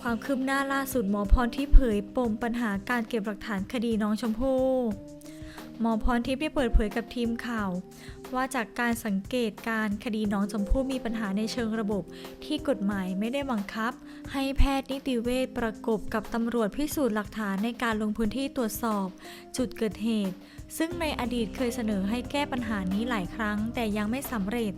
ความคืบหน้าล่าสุดหมอพรที่เผยปมปัญหาการเก็บหลักฐานคดีน้องชมพู่หมอพรทิพย์ได้เปิดเผยกับทีมข่าว ว่าจากการสังเกตการคดีน้องชมพู่มีปัญหาในเชิงระบบ ที่กฎหมายไม่ได้บังคับ ให้แพทย์นิติเวชประกบกับตำรวจพิสูจน์หลักฐานในการลงพื้นที่ตรวจสอบ จุดเกิดเหตุ ซึ่งในอดีตเคยเสนอให้แก้ปัญหานี้หลายครั้งแต่ยังไม่สำเร็จ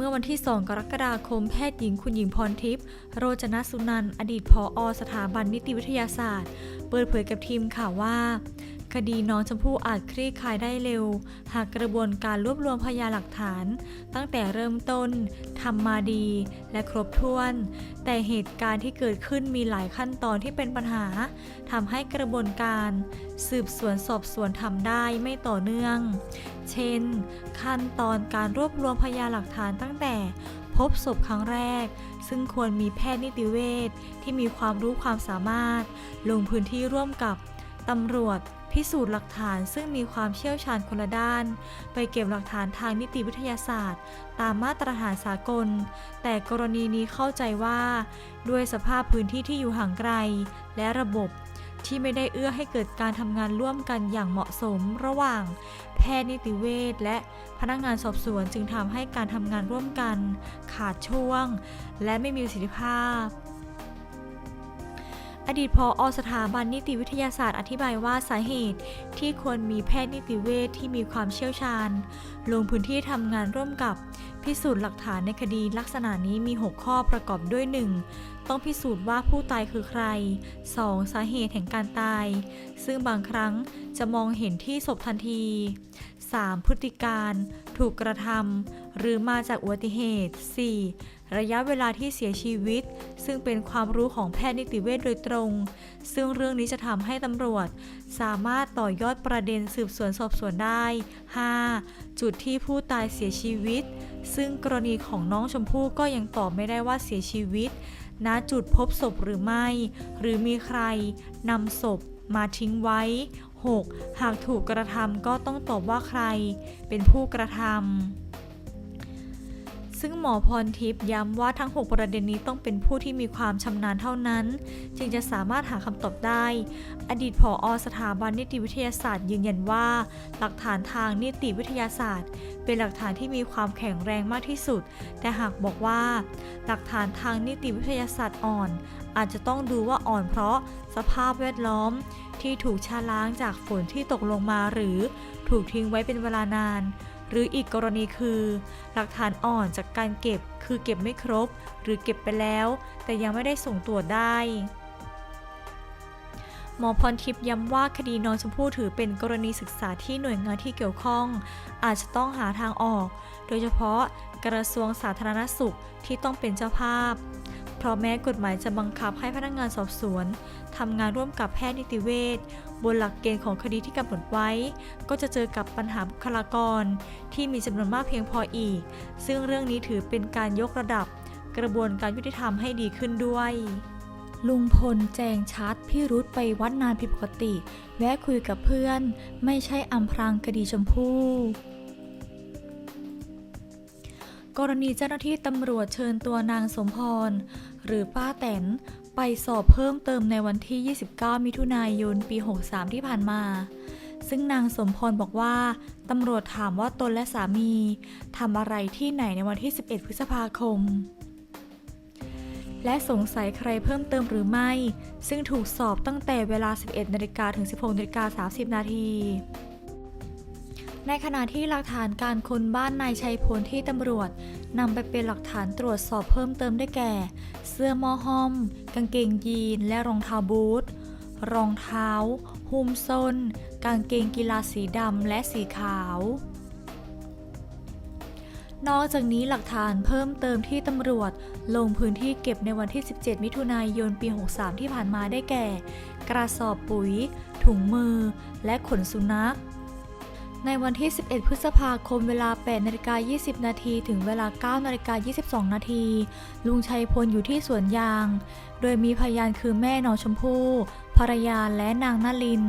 เมื่อวันที่ 2 กรกฎาคมแพทย์หญิงคุณหญิงพรทิพย์โรจนสุนัน อดีตผออสถาบันนิติวิทยาศาสตร์ เปิดเผยกับทีมข่าวว่า คดีน้องชมพู่อาจคลี่คลายได้เร็ว หากกระบวนการรวบรวมพยานหลักฐาน ตั้งแต่เริ่มต้นทำมาดี และครบถ้วน แต่เหตุการณ์ที่เกิดขึ้นมีหลายขั้นตอนที่เป็นปัญหาทำให้กระบวนการ สืบสวนสอบสวนทำได้ไม่ต่อเนื่อง เช่น ขั้นตอนการรวบรวมพยานหลักฐานตั้งแต่พบศพครั้งแรก ซึ่งควรมีแพทย์นิติเวชที่มีความรู้ความสามารถ ลงพื้นที่ร่วมกับตำรวจ พิสูจน์หลักฐานซึ่งมีความเชี่ยวชาญคนละด้าน ไปเก็บหลักฐานทางนิติวิทยาศาสตร์ ตามมาตรฐานสากล แต่กรณีนี้เข้าใจว่า ด้วยสภาพพื้นที่ที่อยู่ห่างไกล และระบบที่ไม่ได้เอื้อให้เกิดการทำงานร่วมกันอย่างเหมาะสม ระหว่างแพทย์นิติเวชและพนักงานสอบสวนจึงทำให้การทำงานร่วมกัน ขาดช่วง และไม่มีประสิทธิภาพ อดีตพออสถาบันนิติวิทยาศาสตร์อธิบายว่าสาเหตุที่ควรมีแพทย์นิติเวชที่มีความเชี่ยวชาญ ลงพื้นที่ทำงานร่วมกับพิสูจน์หลักฐานในคดีลักษณะนี้มี 6 ข้อประกอบด้วย 1. ต้องพิสูจน์ว่าผู้ตายคือใคร 2. สาเหตุแห่งการตาย ซึ่งบางครั้งจะมองเห็นที่ศพทันที 3. พฤติการ ถูกกระทำหรือมาจากอุบัติเหตุ 4. ระยะเวลาที่เสียชีวิต ซึ่งเป็นความรู้ของแพทย์นิติเวชโดยตรง ซึ่งเรื่องนี้จะทำให้ตำรวจ สามารถต่อยอดประเด็นสืบสวนสอบสวนได้ 5. จุดที่ผู้ตายเสียชีวิต ซึ่งกรณีของน้องชมพู่ก็ยังตอบไม่ได้ว่าเสียชีวิต ณจุดพบศพหรือไม่ หรือมีใครนำศพมาทิ้งไว้ 6. หากถูกกระทำก็ต้องตอบว่าใคร เป็นผู้กระทำ ซึ่งหมอพรทิพย์ย้ำว่าทั้ง 6 ประเด็นนี้ต้องเป็นผู้ที่มีความชำนาญเท่านั้น จึงจะสามารถหาคำตอบได้ อดีตผออสถาบันนิติวิทยาศาสตร์ยืนยันว่า หลักฐานทางนิติวิทยาศาสตร์ เป็นหลักฐานที่มีความแข็งแรงมากที่สุด แต่หากบอกว่า หลักฐานทางนิติวิทยาศาสตร์อ่อน อาจจะต้องดูว่าอ่อนเพราะสภาพแวดล้อม ที่ถูกชาล้างจากฝนที่ตกลงมาหรือถูกทิ้งไว้เป็นเวลานาน หรืออีกกรณีคือ หลักฐานอ่อนจากการเก็บคือเก็บไม่ครบ หรือเก็บไปแล้ว แต่ยังไม่ได้ส่งตรวจได้ หมอพรทิพย์ย้ำว่าคดีน้องชมพู่ถือเป็นกรณีศึกษาที่หน่วยงานที่เกี่ยวข้อง อาจจะต้องหาทางออก โดยเฉพาะกระทรวงสาธารณสุขที่ต้องเป็นเจ้าภาพ เพราะแม้กฎหมายจะบังคับให้พนักงานสอบสวนทำงานร่วมกับแพทย์นิติเวช บนหลักเกณฑ์ของคดีที่กำหนดไว้ ก็จะเจอกับปัญหาบุคลากร ที่มีจำนวนมากเพียงพออีก ซึ่งเรื่องนี้ถือเป็นการยกระดับ กระบวนการยุติธรรมให้ดีขึ้นด้วยลุงพลแจงชัดพี่รุธไปวัดนานผิดปกติ แวะคุยกับเพื่อน ไม่ใช่อำพรางคดีชมพู่กรณีเจ้าหน้าที่ตำรวจเชิญตัวนางสมพร หรือป้าแตน ไปสอบเพิ่มเติมในวันที่ 29 มิถุนายน ปี 63 ที่ผ่านมา ซึ่งนางสมพรบอกว่า ตำรวจถามว่าตนและสามีทำอะไรที่ไหนในวันที่ 11 พฤษภาคม และสงสัยใครเพิ่มเติมหรือไม่ ซึ่งถูกสอบตั้งแต่เวลา 11นาฬิกาถึง 16นาฬิกา30 นาทีในขณะที่หลักฐานการค้นบ้านนายชัยพลที่ตำรวจ นำไปเป็นหลักฐานตรวจสอบเพิ่มเติมได้แก่ เสื้อมอหอม กางเกงยีน และรองเท้าบูท รองเท้า หุ้มส้น กางเกงกีฬาสีดำและสีขาว นอกจากนี้หลักฐานเพิ่มเติมที่ตำรวจ ลงพื้นที่เก็บในวันที่ 17 มิถุนายนปี 63 ที่ผ่านมาได้แก่ กระสอบปุ๋ย ถุงมือ และขนสุนัข ในวันที่ 11 พฤษภาคมเวลา8นาฬิกา20 นาทีถึงเวลา9นาฬิกา22 นาทีลุงชัยพลอยู่ที่สวนยาง โดยมีพยานคือแม่น้องชมพู่ภรรยาและนางนาลิน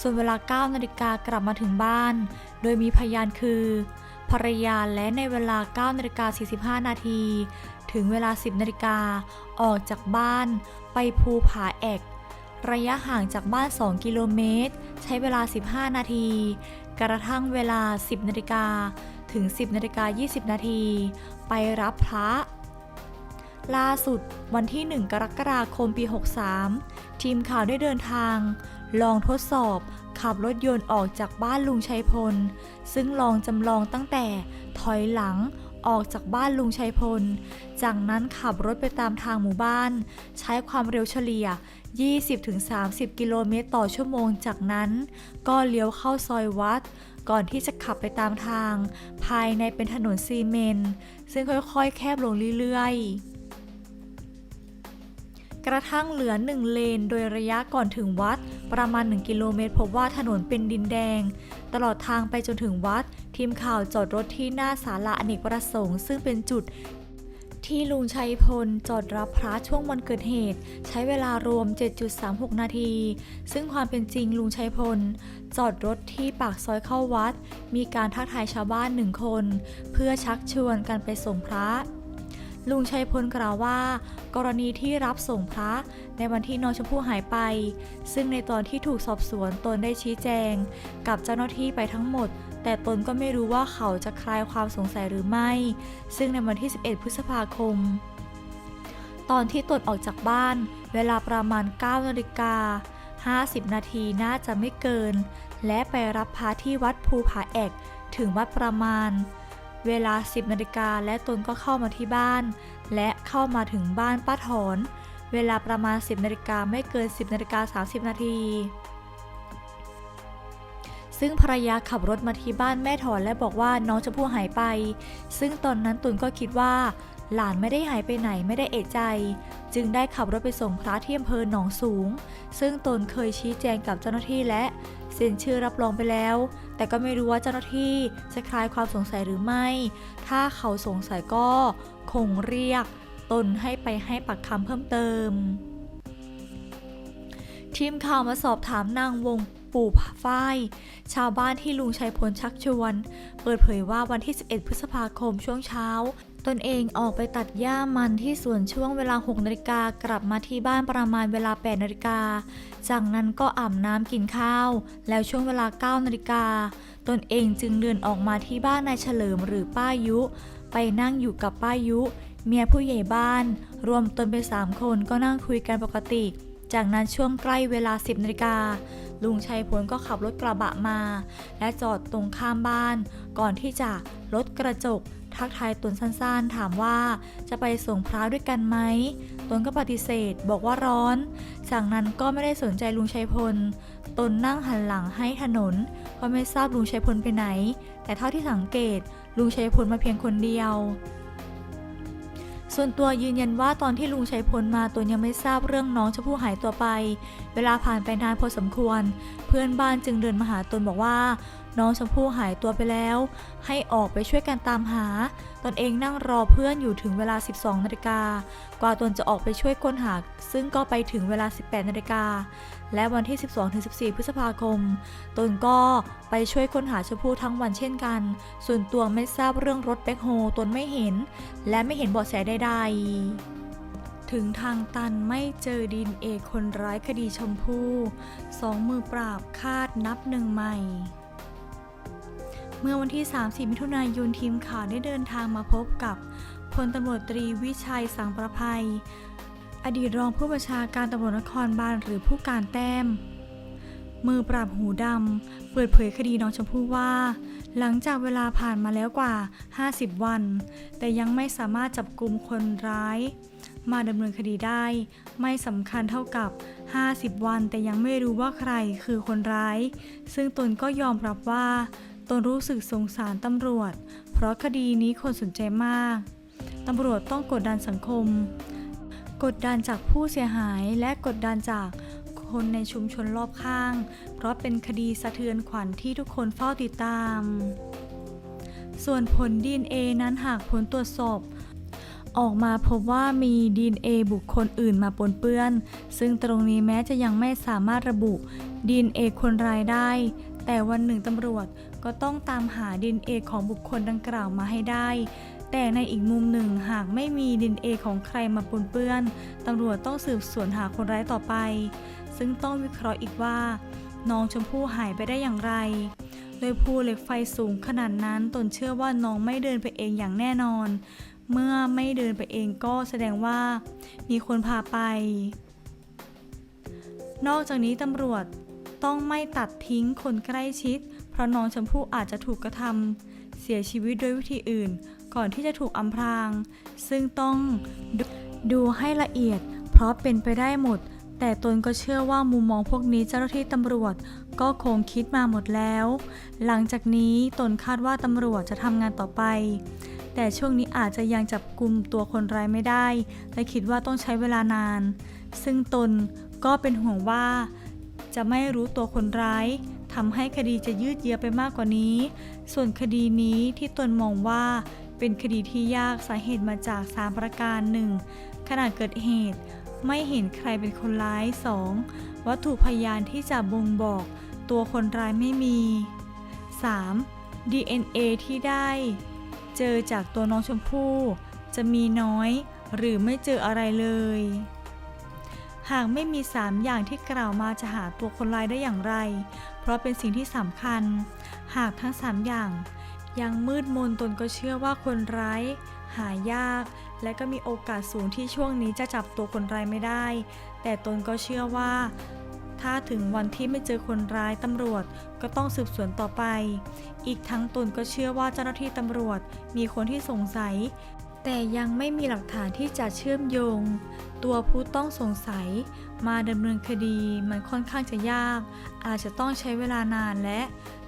ส่วนเวลา9นาฬิกากลับมาถึงบ้าน โดยมีพยานคือ ภรรยาและในเวลา9นาฬิกา45 นาทีถึงเวลา 10นาฬิกาออกจากบ้าน ไปภูผาแอก ระยะห่างจากบ้าน 2 กิโลเมตร ใช้เวลา 15 นาที กระทั่งเวลา 10นาฬิกาถึง 10นาฬิกา20 นาที ไปรับพระ ล่าสุดวันที่ 1 กรกฎาคมปี 63 ทีมข่าวได้เดินทาง ลองทดสอบขับรถยนต์ออกจากบ้านลุงชัยพล ซึ่งลองจำลองตั้งแต่ถอยหลัง ออกจากบ้านลุงชัยพล จากนั้นขับรถไปตามทางหมู่บ้าน ใช้ความเร็วเฉลี่ย 20-30 กิโลเมตรต่อชั่วโมง จากนั้นก็เลี้ยวเข้าซอยวัด ก่อนที่จะขับไปตามทาง ภายในเป็นถนนซีเมนต์ซึ่งค่อยๆ แคบลงเรื่อยๆกระทั่งเหลือ1เลนโดยระยะก่อนถึงวัด ประมาณ 1 กิโลเมตร พบว่าถนนเป็นดินแดง ตลอดทางไปจนถึงวัด ทีมข่าวจอดรถที่หน้าศาลาอเนกประสงค์ซึ่งเป็นจุดที่ลุงชัยพลจอดรับพระช่วงวันเกิดเหตุ ใช้เวลารวม 7.36 นาที ซึ่งความเป็นจริงลุงชัยพล จอดรถที่ปากซอยเข้าวัด มีการทักทายชาวบ้านหนึ่งคน เพื่อชักชวนกันไปส่งพระ ลุงชัยพลกล่าวว่า กรณีที่รับส่งพระในวันที่น้องชมพู่หายไป ซึ่งในตอนที่ถูกสอบสวนตนได้ชี้แจง กับเจ้าหน้าที่ไปทั้งหมด แต่ตนก็ไม่รู้ว่าเขาจะคลายความสงสัยหรือไม่ ซึ่งในวันที่ 11 พฤษภาคม ตอนที่ตนออกจากบ้าน เวลาประมาณ 9 นาฬิกา50 นาทีน่าจะไม่เกิน และไปรับพระที่วัดภูผาแอกถึงวัดประมาณ เวลา 10นาฬิกาและตนก็เข้ามาที่บ้าน และเข้ามาถึงบ้านป้าถอน เวลาประมาณ 10นาฬิกาไม่เกิน 10นาฬิกา30 นาทีซึ่งภรรยาขับรถมาที่บ้านแม่ถอนและบอกว่าน้องชมพู่หายไป ซึ่งตอนนั้นตุนก็คิดว่า หลานไม่ได้หายไปไหนไม่ได้เอะใจ จึงได้ขับรถไปส่งพระที่อำเภอหนองสูง ซึ่งตนเคยชี้แจงกับเจ้าหน้าที่และเซ็นชื่อรับรองไปแล้ว แต่ก็ไม่รู้ว่าเจ้าหน้าที่จะคลายความสงสัยหรือไม่ ถ้าเขาสงสัยก็คงเรียกตนให้ไปให้ปากคำเพิ่มเติมทีมข่าวมาสอบถามนางวง ปู่ฝ้าย ชาวบ้านที่ลุงชัยพลชักชวน เปิดเผยว่าวันที่ 11 พฤษภาคมช่วงเช้า ตนเองออกไปตัดหญ้ามันที่สวนช่วงเวลา 6 นาฬิกากลับมาที่บ้านประมาณเวลา 8 นาฬิกา จากนั้นก็อาบน้ำกินข้าว แล้วช่วงเวลา 9 นาฬิกา ตนเองจึงเดินออกมาที่บ้านนายเฉลิมหรือป้ายุ ไปนั่งอยู่กับป้ายุเมียผู้ใหญ่บ้าน รวมตนเป็นสามคนก็นั่งคุยกันปกติ จากนั้นช่วงใกล้เวลา 10นาฬิกา ลุงชัยพลก็ขับรถกระบะมา และจอดตรงข้ามบ้าน ก่อนที่จะลดกระจก ทักทายตนสั้นๆ ถามว่าจะไปส่งพระด้วยกันไหมตนก็ปฏิเสธบอกว่าร้อน จากนั้นก็ไม่ได้สนใจลุงชัยพล ตนนั่งหันหลังให้ถนน ก็ไม่ทราบลุงชัยพลไปไหน แต่เท่าที่สังเกตลุงชัยพลมาเพียงคนเดียว ส่วนตัวยืนยันว่าตอนที่ลุงชัยพลมาตัวยังไม่ทราบเรื่องน้องชมพู่หายตัวไป เวลาผ่านไปนานพอสมควร เพื่อนบ้านจึงเดินมาหาตนบอกว่า น้องชมพู่หายตัวไปแล้ว ให้ออกไปช่วยกันตามหา ตนเองนั่งรอเพื่อนอยู่ถึงเวลา 12นาฬิกากว่าตนจะออกไปช่วยค้นหา ซึ่งก็ไปถึงเวลา 18นาฬิกาและวันที่ 12-14 พฤษภาคม ตนก็ไปช่วยค้นหาชมพู่ทั้งวันเช่นกัน ส่วนตัวไม่ทราบเรื่องรถแบ็คโฮตนไม่เห็น และไม่เห็นเบาะแสใดๆถึงทางตันไม่เจอดินเอกคนร้ายคดีชมพู่สองมือปราบคาดนับหนึ่งใหม่ เมื่อวันที่ 30 มิถุนายนทีมข่าวได้เดินทางมาพบกับพลตำรวจตรีวิชัยสังประภัย อดีตรองผู้บัญชาการตำรวจนครบาลหรือผู้การแต้ม มือปราบหูดำเปิดเผยคดีน้องชมพู่ว่า หลังจากเวลาผ่านมาแล้วกว่า 50 วัน แต่ยังไม่สามารถจับกลุ่มคนร้าย มาดำเนินคดีได้ ไม่สำคัญเท่ากับ 50 วัน แต่ยังไม่รู้ว่าใครคือคนร้าย ซึ่งตนก็ยอมรับว่า ตนรู้สึกสงสารตำรวจ เพราะคดีนี้คนสนใจมาก ตำรวจต้องกดดันสังคม กดดันจากผู้เสียหายและกดดันจากคนในชุมชนรอบข้าง เพราะเป็นคดีสะเทือนขวัญที่ทุกคนเฝ้าติดตาม ส่วนผล DNA นั้นหากผลตรวจสอบออกมาพบว่ามี DNA บุคคลอื่นมาปนเปื้อน ซึ่งตรงนี้แม้จะยังไม่สามารถระบุ DNA คนร้ายได้ แต่วันหนึ่งตำรวจ ก็ต้องตามหา DNA ของบุคคลดังกล่าวมาให้ได้ แต่ในอีกมุมหนึ่งหากไม่มีดินเอของใครมาปนเปื้อนตำรวจต้องสืบสวนหาคนร้ายต่อไป ซึ่งต้องวิเคราะห์อีกว่า น้องชมพู่หายไปได้อย่างไร โดยภูเหล็กไฟสูงขนาดนั้นตนเชื่อว่าน้องไม่เดินไปเองอย่างแน่นอน เมื่อไม่เดินไปเองก็แสดงว่า มีคนพาไป นอกจากนี้ตำรวจต้องไม่ตัดทิ้งคนใกล้ชิด เพราะน้องชมพู่อาจจะถูกกระทำเสียชีวิตด้วยวิธีอื่น ก่อนที่จะถูกอำพราง ซึ่งต้องดดูให้ละเอียด เพราะเป็นไปได้หมด แต่ตนก็เชื่อว่ามุมมองพวกนี้เจ้าหน้าที่ตำรวจก็คงคิดมาหมดแล้ว หลังจากนี้ตนคาดว่าตำรวจจะทำงานต่อไปแต่ช่วงนี้อาจจะยังจับกลุ่มตัวคนร้ายไม่ได้ และคิดว่าต้องใช้เวลานาน ซึ่งตนก็เป็นห่วงว่า จะไม่รู้ตัวคนร้าย ทำให้คดีจะยืดเยื้อไปมากกว่านี้ ส่วนคดีนี้ที่ตนมองว่าเป็นคดีที่ยากสาเหตุมาจากสามประการหนึ่งขณะเกิดเหตุ ไม่เห็นใครเป็นคนร้าย 2. วัตถุพยานที่จะบ่งบอก ตัวคนร้ายไม่มี 3. DNA ที่ได้ เจอจากตัวน้องชมพู่จะมีน้อยหรือไม่เจออะไรเลย หากไม่มี 3 อย่างที่กล่าวมาจะหาตัวคนร้ายได้อย่างไร เพราะเป็นสิ่งที่สำคัญ หากทั้ง 3 อย่าง ยังมืดมนตนก็เชื่อว่าคนร้าย หายาก และก็มีโอกาสสูงที่ช่วงนี้จะจับตัวคนร้ายไม่ได้ แต่ตนก็เชื่อว่า ถ้าถึงวันที่ไม่เจอคนร้ายตำรวจก็ต้องสืบสวนต่อไป อีกทั้งตนก็เชื่อว่าเจ้าหน้าที่ตำรวจมีคนที่สงสัยแต่ยังไม่มีหลักฐานที่จะเชื่อมโยง ตัวผู้ต้องสงสัย มาดำเนินคดีมันค่อนข้างจะยาก อาจจะต้องใช้เวลานานและ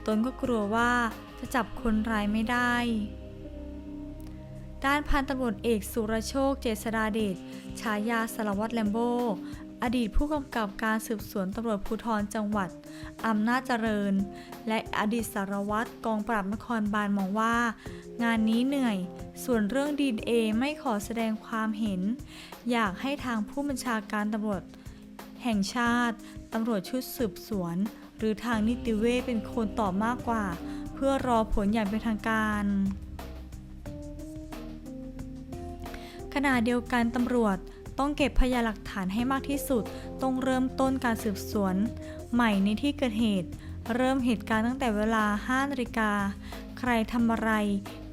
ตนก็กลัวว่าจะจับคนร้ายไม่ได้ ด้านพันตำรวจเอกสุรโชค เจษฎาเดชฉายาสารวัตรแลมโบอดีตผู้กำกับการสืบสวนตำรวจภูธรจังหวัดอำนาจเจริญ และอดีตสารวัตรกองปราบนครบาลมองว่า งานนี้เหนื่อย ส่วนเรื่องดีเอไม่ขอแสดงความเห็น อยากให้ทางผู้บัญชาการตำรวจ แห่งชาติตำรวจชุดสืบสวน หรือทางนิติเวชเป็นคนตอบมากกว่า เพื่อรอผลอย่างเป็นทางการขณะเดียวกันตำรวจต้องเก็บพยานหลักฐานให้มากที่สุด ต้องเริ่มต้นการสืบสวน ใหม่ในที่เกิดเหตุ เริ่มเหตุการณ์ตั้งแต่เวลา5นาฬิกา ใครทำอะไร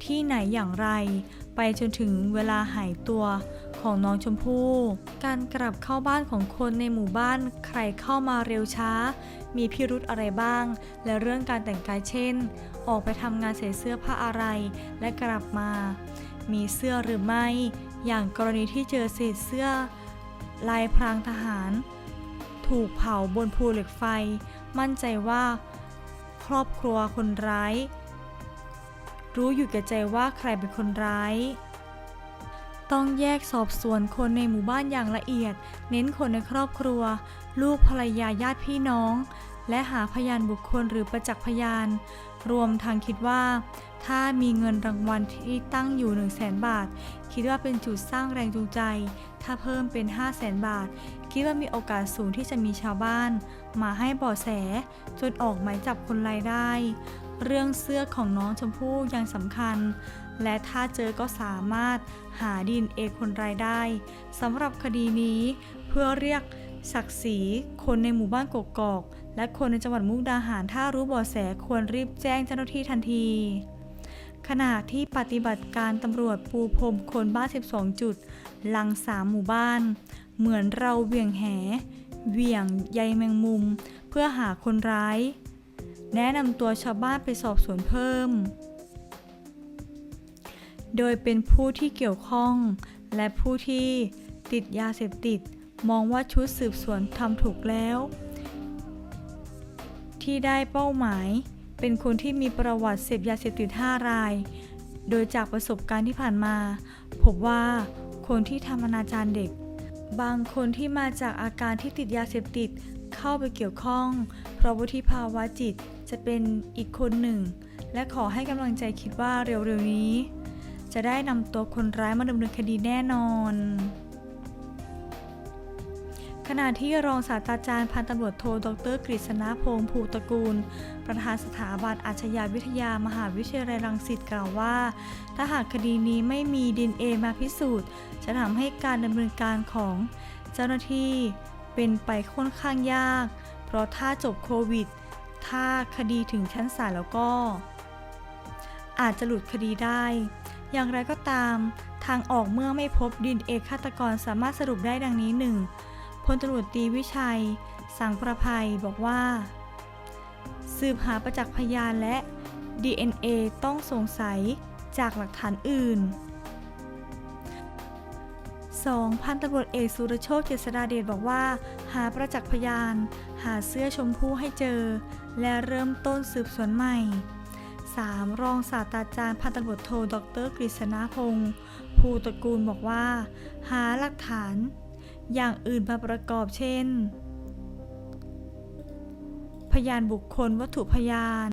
ที่ไหนอย่างไร ไปจนถึงเวลาหายตัว ของน้องชมพู่ การกลับเข้าบ้านของคนในหมู่บ้านใครเข้ามาเร็วช้า มีพิรุธอะไรบ้าง และเรื่องการแต่งกายเช่น ออกไปทำงานใส่เสื้อผ้าอะไร และกลับมา มีเสื้อหรือไม่ อย่างกรณีที่เจอเศษเสื้อ ลายพรางทหาร ถูกเผาบนภูเหล็กไฟ มั่นใจว่า ครอบครัวคนร้าย รู้อยู่แก่ใจว่าใครเป็นคนร้าย ต้องแยกสอบสวนคนในหมู่บ้านอย่างละเอียด เน้นคนในครอบครัว ลูกภรรยาญาติพี่น้อง และหาพยานบุคคลหรือประจักษ์พยาน รวมทางคิดว่า ถ้ามีเงินรางวัลที่ตั้งอยู่ 1 0 0 0 0แบาท คิดว่าเป็นจุดสร้างแรงจูงใจ ถ้าเพิ่มเป็น 5 0 0แสนบาท คิดว่ามีโอกาสสูงที่จะมีชาวบ้าน มาให้เบาะแส จนออกหมายจับคนร้ายได้ เรื่องเสื้อของน้องชมพู่ยังสำคัญ และถ้าเจอก็สามารถหาดินเอคนร้ายได้สำหรับคดีนี้เพื่อเรียกศักดิ์ศรีคนในหมู่บ้านกกอก และคนในจังหวัดมุกดาหารถ้ารู้เบาะแสควรรีบแจ้งเจ้าหน้าที่ทันทีขณะที่ปฏิบัติการตำรวจปูพรมคนบ้าน 12 จุด ลังสามหมู่บ้าน เหมือนเราเวียงแหเวียงใยแมงมุม เพื่อหาคนร้าย แนะนำตัวชาวบ้านไปสอบสวนเพิ่ม โดยเป็นผู้ที่เกี่ยวข้อง และผู้ที่ติดยาเสพติด มองว่าชุดสืบสวนทำถูกแล้ว ที่ได้เป้าหมาย เป็นคนที่มีประวัติเสพยาเสพติด 5 ราย โดยจากประสบการณ์ที่ผ่านมาพบว่าคนที่ทำอนาจารเด็ก บางคนที่มาจากอาการที่ติดยาเสพติดเข้าไปเกี่ยวข้อง เพราะวุฒิภาวะจิตจะเป็นอีกคนหนึ่ง และขอให้กำลังใจคิดว่าเร็วๆนี้ จะได้นำตัวคนร้ายมาดำเนินคดีแน่นอน ขณะที่รองศาสตราจารย์พันตำรวจโทดรกฤษณพงษ์ภูตระกูล ประธานสถาบันอาชญาวิทยามหาวิทยาลัยรังสิตกล่าวว่า ถ้าหากคดีนี้ไม่มีดินเอมาพิสูจน์ จะทำให้การดำเนินการของเจ้าหน้าที่เป็นไปค่อนข้างยาก เพราะถ้าจบโควิด ถ้าคดีถึงชั้นศาลแล้วก็ อาจจะหลุดคดีได้ อย่างไรก็ตาม ทางออกเมื่อไม่พบดินเอกฆาตกรสามารถสรุปได้ดังนี้หนึ่งพลตำรวจตีวิชัย สังประภัยบอกว่า สืบหาประจักษ์พยานและ DNA ต้องสงสัยจากหลักฐานอื่น 2. พันตำรวจเอกสุรโชคเจษฎาเดชบอกว่า หาประจักษ์พยาน หาเสื้อชมพู่ให้เจอ และเริ่มต้นสืบสวนใหม่ 3. รองศาสตราจารย์พันตำรวจโทดรกฤษณพงศ์ภูตระกูลบอกว่า หาหลักฐานอย่างอื่นมาประกอบเช่น พยานบุคคลวัตถุพยาน